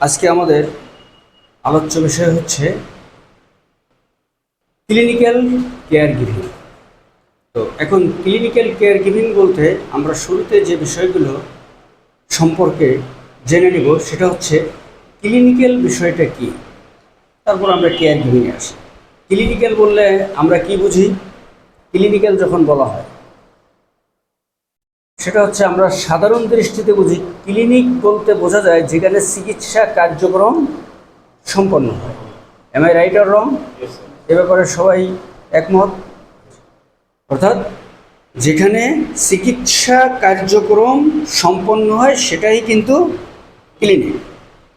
আজকে আমাদের আলোচ্য বিষয় হচ্ছে ক্লিনিক্যাল কেয়ার গিভিং তো এখন ক্লিনিক্যাল কেয়ার গিভিং বলতে আমরা শুরুতে যে বিষয়গুলো সম্পর্কে জেনে নিব, সেটা হচ্ছে ক্লিনিক্যাল বিষয়টা কি? তারপর আমরা কেয়ার গিভিংয়ে আসি। ক্লিনিক্যাল বললে আমরা কি বুঝি? ক্লিনিক্যাল যখন বলা হয় সেটা হচ্ছে আমরা সাধারণ দৃষ্টিতে বুঝি ক্লিনিক বলতে বোঝা যায় যেখানে চিকিৎসা কার্যক্রম সম্পন্ন হয়। Am I right or wrong এ ব্যাপারে সবাই একমত? অর্থাৎ যেখানে চিকিৎসা কার্যক্রম সম্পন্ন হয় সেটাই কিন্তু ক্লিনিক।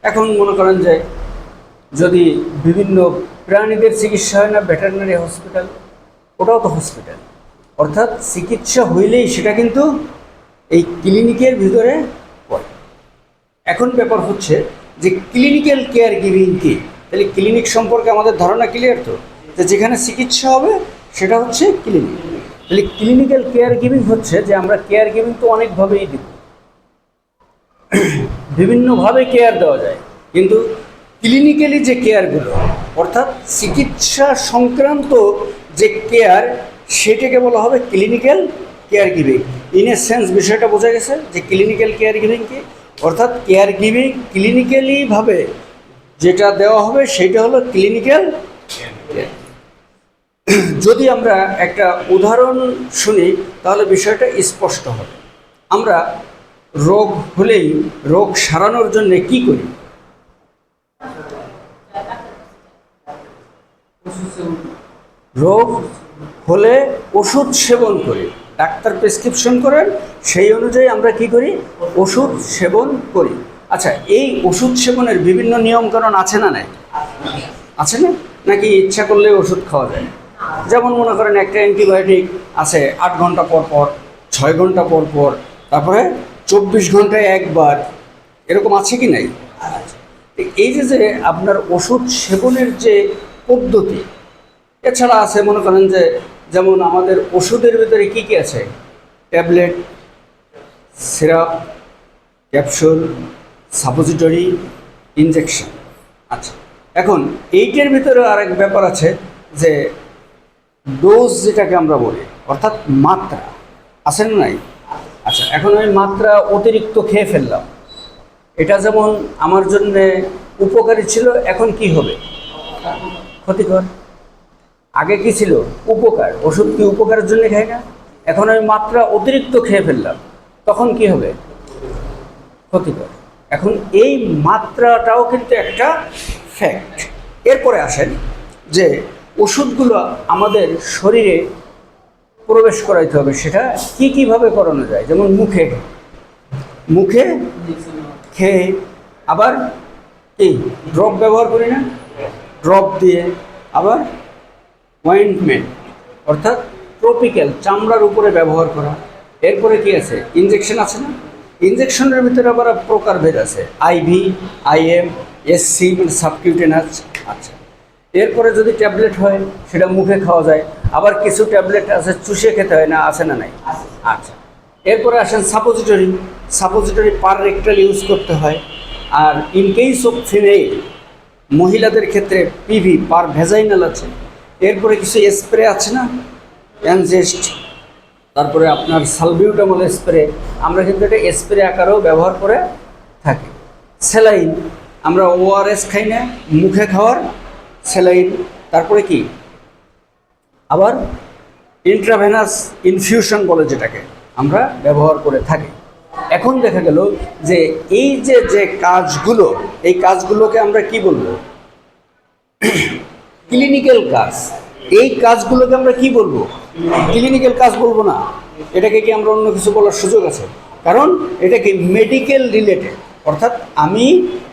এখন মনে করেন যে যদি বিভিন্ন প্রাণীদের চিকিৎসা হয় না ভেটেরিনারি হসপিটাল ওটাও তো হসপিটাল। অর্থাৎ চিকিৎসা হইলেই সেটা কিন্তু এই ক্লিনিকের ভিতরে পড়ে। এখন ব্যাপার হচ্ছে যে ক্লিনিক্যাল কেয়ার গিভিং কি? তাহলে ক্লিনিক সম্পর্কে আমাদের ধারণা ক্লিয়ার তো? যে যেখানে চিকিৎসা হবে, সেটা হচ্ছে ক্লিনিক তাহলে ক্লিনিক্যাল কেয়ার গিভিং হচ্ছে যে আমরা কেয়ার গিভিং তো অনেকভাবেই দিব। বিভিন্নভাবে কেয়ার দেওয়া যায়। কিন্তু ক্লিনিক্যালি যে কেয়ারগুলো অর্থাৎ চিকিৎসা সংক্রান্ত যে কেয়ার সেটাকে বলা হবে clinical care giving in a sense বিষয়টা বোঝা গেছে যে ক্লিনিক্যাল কেয়ার গিভিং কি? অর্থাৎ কেয়ার গিভিং ক্লিনিক্যালিভাবে যেটা দেওয়া হবে সেটা হলো ক্লিনিক্যাল যদি আমরা একটা উদাহরণ শুনি, তাহলে বিষয়টা স্পষ্ট হবে। আমরা রোগ হলেই রোগ সারানোর জন্য কি করি? রোগ হলে ওষুধ সেবন করি। ডাক্তার প্রেসক্রিপশন করেন, সেই অনুযায়ী আমরা কি করি? ওষুধ সেবন করি। আচ্ছা এই ওষুধ সেবনের বিভিন্ন নিয়মকানুন আছে না নাই? আছে না? নাকি ইচ্ছা করলে ওষুধ খাওয়া যায়? যেমন মনে করেন একটা অ্যান্টিবায়োটিক আছে, আট ঘণ্টা পর পর, ছয় ঘণ্টা পর পর, তারপরে চব্বিশ ঘন্টায় একবার, এরকম আছে কি নাই? এই যে যে আপনার ওষুধ সেবনের যে পদ্ধতি, এছাড়া আছে মনে করেন যে যেমন আমাদের ওষুধের ভিতরে কি কি আছে? Tablet, syrup, capsule, suppository, injection. আচ্ছা এখন এইটার ভিতরে আরেক ব্যাপার আছে যে ডোজ যেটাকে আমরা বলি, অর্থাৎ মাত্রা, আছে না নাই? আচ্ছা এখন আমি মাত্রা অতিরিক্ত খেয়ে ফেললাম। এটা যেমন আমার জন্যে উপকারী ছিল, এখন কি হবে? ক্ষতিকর। আগে কি ছিল? উপকার। ওষুধ কি উপকারের জন্য খাই না? এখন আমি মাত্রা অতিরিক্ত খেয়ে ফেললাম। তখন কি হবে? ক্ষতিকর। এখন এই মাত্রাটাও কিন্তু একটা ফ্যাক্ট এরপরে আসেন যে ওষুধগুলো আমাদের শরীরে প্রবেশ করাইতে হবে, সেটা কি কীভাবে করানো যায়? যেমন মুখে। মুখে খেয়ে আবার কি? ড্রপ ব্যবহার করি না? ড্রপ দিয়ে আবার অয়েন্টমেন্ট অর্থাৎ ট্রপিক্যাল চামড়ার উপরে ব্যবহার করা। এরপরে কি আছে? ইনজেকশন আছে না? ইনজেকশনের ভিতরে আবার প্রকারভেদ আছে। আইভি আইএম এসসি মানে সাবকিউটেনাস আচ্ছা। এরপরে যদি ট্যাবলেট হয় সেটা মুখে খাওয়া যায়। আবার কিছু ট্যাবলেট আছে চুষে খেতে হয় না আছে না নাই? আচ্ছা। এরপরে আসেন suppository suppository per rectal use করতে হয়। আর ইন কেস অফ ফিমেল মহিলাদের ক্ষেত্রে পিভি পার ভেজাইনাল আছে। এরপরে কিছু স্প্রে আছে না? অ্যানজেস্ট তারপরে আপনার সালবিউটামল স্প্রে আমরা কিন্তু এটা স্প্রে আকারেও ব্যবহার করে থাকি। স্যালাইন আমরা ওআরএস খাই না, মুখে খাওয়ার স্যালাইন তারপরে কি? আবার ইন্ট্রাভেনাস ইনফিউশন বলে যেটাকে আমরা ব্যবহার করে থাকি। এখন দেখা গেল যে এই যে যে কাজগুলো, এই কাজগুলোকে আমরা কি বলব? ক্লিনিক্যাল কাজ। এই কাজগুলোকে আমরা কি বলব? ক্লিনিক্যাল কাজ বলব না। এটাকে কি আমরা অন্য কিছু বলার সুযোগ আছে? কারণ এটা কি মেডিকেল রিলেটেড অর্থাৎ আমি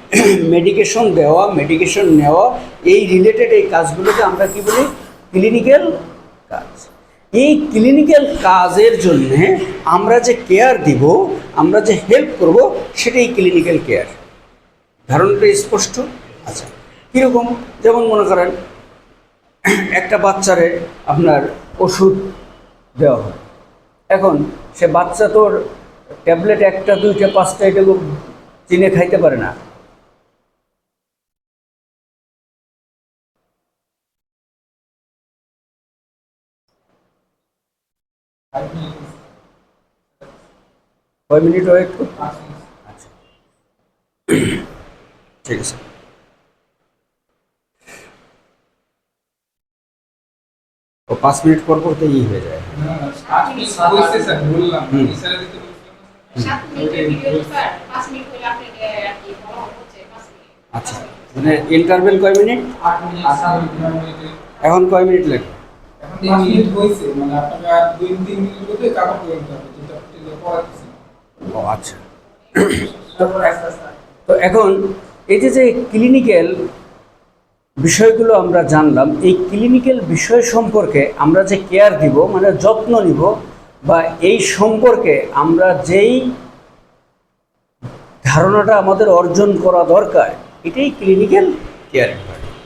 মেডিকেশন দেওয়া মেডিকেশন নেওয়া, এই রিলেটেড এই কাজগুলোকে আমরা কি বলি? ক্লিনিক্যাল কাজ। এই ক্লিনিক্যাল কাজের জন্য আমরা যে কেয়ার দিব, আমরা যে হেল্প করব, সেটাই ক্লিনিক্যাল কেয়ার ধারণাটা স্পষ্ট? আচ্ছা। কীরকম? যেমন মনে করেন একটা বাচ্চারে আপনার ওষুধ দেওয়া হয়। এখন সে বাচ্চা তোর ট্যাবলেট একটা, দুইটা, পাঁচটা এটা চিনে খাইতে পারে না। কয় মিনিট ওয়েট আচ্ছা। ঠিক আছে। ও পাঁচ মিনিট পর পর তো ই হয়ে যায়। আচ্ছা মানে ইন্টারভেল কয় মিনিট? এখন কয় মিনিট লাগে ও আচ্ছা। তো এখন এই যে যে ক্লিনিক্যাল বিষয়গুলো আমরা জানলাম। এই ক্লিনিক্যাল বিষয় সম্পর্কে আমরা যে কেয়ার দিব মানে যত্ন নিব, বা এই সম্পর্কে আমরা যেই ধারণাটা আমাদের অর্জন করা দরকার, এটাই ক্লিনিক্যাল কেয়ার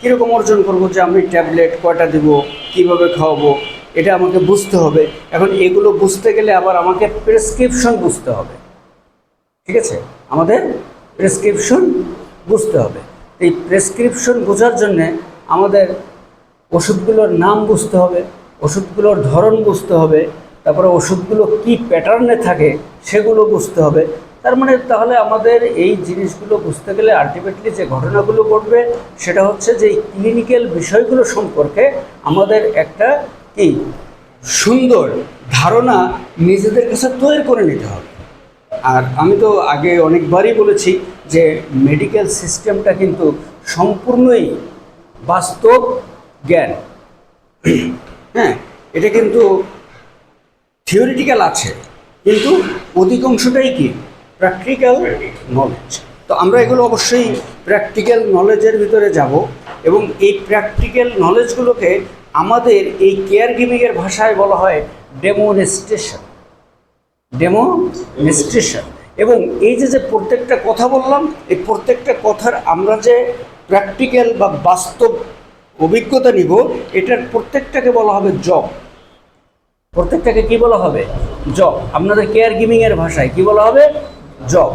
কীরকম অর্জন করব যে আমি ট্যাবলেট কয়টা দিব, কীভাবে খাওয়াবো, এটা আমাকে বুঝতে হবে। এখন এগুলো বুঝতে গেলে আবার আমাকে প্রেসক্রিপশন বুঝতে হবে। ঠিক আছে? আমাদের প্রেসক্রিপশন বুঝতে হবে। এই প্রেসক্রিপশন বোঝার জন্যে আমাদের ওষুধগুলোর নাম বুঝতে হবে, ওষুধগুলোর ধরন বুঝতে হবে, তারপরে ওষুধগুলো কি প্যাটার্নে থাকে সেগুলো বুঝতে হবে। তার মানে তাহলে আমাদের এই জিনিসগুলো বুঝতে গেলে আলটিমেটলি যে ঘটনাগুলো ঘটবে সেটা হচ্ছে যে ক্লিনিক্যাল বিষয়গুলো সম্পর্কে আমাদের একটা কি সুন্দর ধারণা নিজেদের কাছে তৈরি করে নিতে হবে। আর আমি তো আগে অনেকবারই বলেছি যে মেডিকেল সিস্টেমটা কিন্তু সম্পূর্ণই বাস্তব জ্ঞান। হ্যাঁ এটা কিন্তু থিওরিটিক্যাল আছে, কিন্তু অধিকাংশটাই কি? প্র্যাকটিক্যাল নলেজ তো আমরা এগুলো অবশ্যই প্র্যাকটিক্যাল নলেজের ভিতরে যাব এবং এই প্র্যাকটিক্যাল নলেজগুলোকে আমাদের এই কেয়ার গিভিংয়ের ভাষায় বলা হয় ডেমোনস্ট্রেশন ডেমোনস্ট্রেশন এবং এই যে যে প্রত্যেকটা কথা বললাম, এই প্রত্যেকটা কথার আমরা যে প্র্যাকটিক্যাল বা বাস্তব অভিজ্ঞতা নিব, এটার প্রত্যেকটাকে বলা হবে জব প্রত্যেকটাকে কি বলা হবে? জব আপনাদের কেয়ার গিভিংয়ের ভাষায় কি বলা হবে? জব